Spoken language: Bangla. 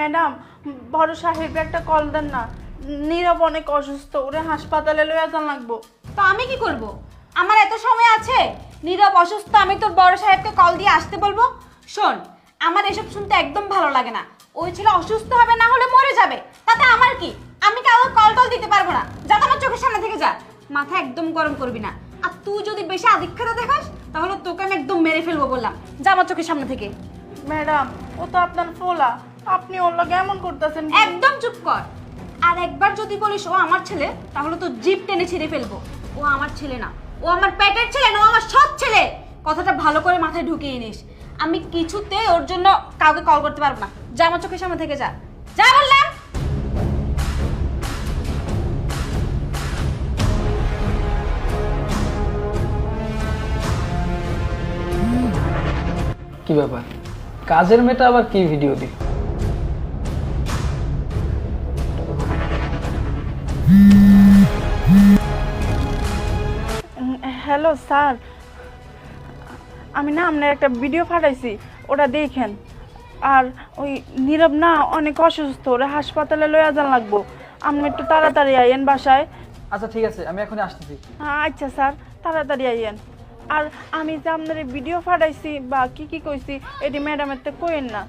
ম্যাডাম বড় সাহেব একটা কল দেন না। নীরব অনেক অসুস্থ ওরে হাসপাতালে লইয়া যান লাগবো। তো আমি কি করব? আমার এত সময় আছে। নীরব অসুস্থ আমি তোর বড় সাহেবকে কল দিয়ে আসতে বলব? শোন আমার এসব শুনতে একদম ভালো লাগে না। ওই ছেলে অসুস্থ হবে না হলে মরে যাবে। তাতে আমার কি? আমি কাউকে কল টল দিতে পারব না। যা আমার চোখের সামনে থেকে যা। মাথা একদম গরম করবি না। আর তুই যদি বেশি আধিক্ষতা দেখাস তাহলে তোকে আমি একদম মেরে ফেলব বললাম। যা আমার চোখের সামনে থেকে। ম্যাডাম ও তো আপনার ফোলা। আপনি ওর লগে এমন করতেছেন একদম চুপ কর। আর একবার যদি বলিস ও আমার ছেলে তাহলে তো জিপ টেনে ছিঁড়ে ফেলব। ও আমার ছেলে না। ও আমার পেটের ছেলে না ও আমার সৎ ছেলে। কথাটা ভালো করে মাথায় ঢুকিয়ে নিস। আমি কিছুতে ওর জন্য কাউকে কল করতে পারব না। যা আমার চোখের সামনে থেকে যা। যা বললাম! কি ব্যাপার? কাজের মেয়েটা আবার কি ভিডিও দিল? Hello sir. আমি না আপনার একটা ভিডিও পাঠাইছি ওটা দেখেন। আর ওই নীরব না অনেক অসুস্থ ওরা হাসপাতালে লয়ে যান লাগবো। আপনি একটু তাড়াতাড়ি আইয়েন বাসায়। আচ্ছা ঠিক আছে আমি এখনই আসতেছি। আচ্ছা স্যার তাড়াতাড়ি আইয়েন। আর আমি যে আপনার ভিডিও পাঠাইছি বা কি কি কইছি এটি ম্যাডামের তো কইেন না।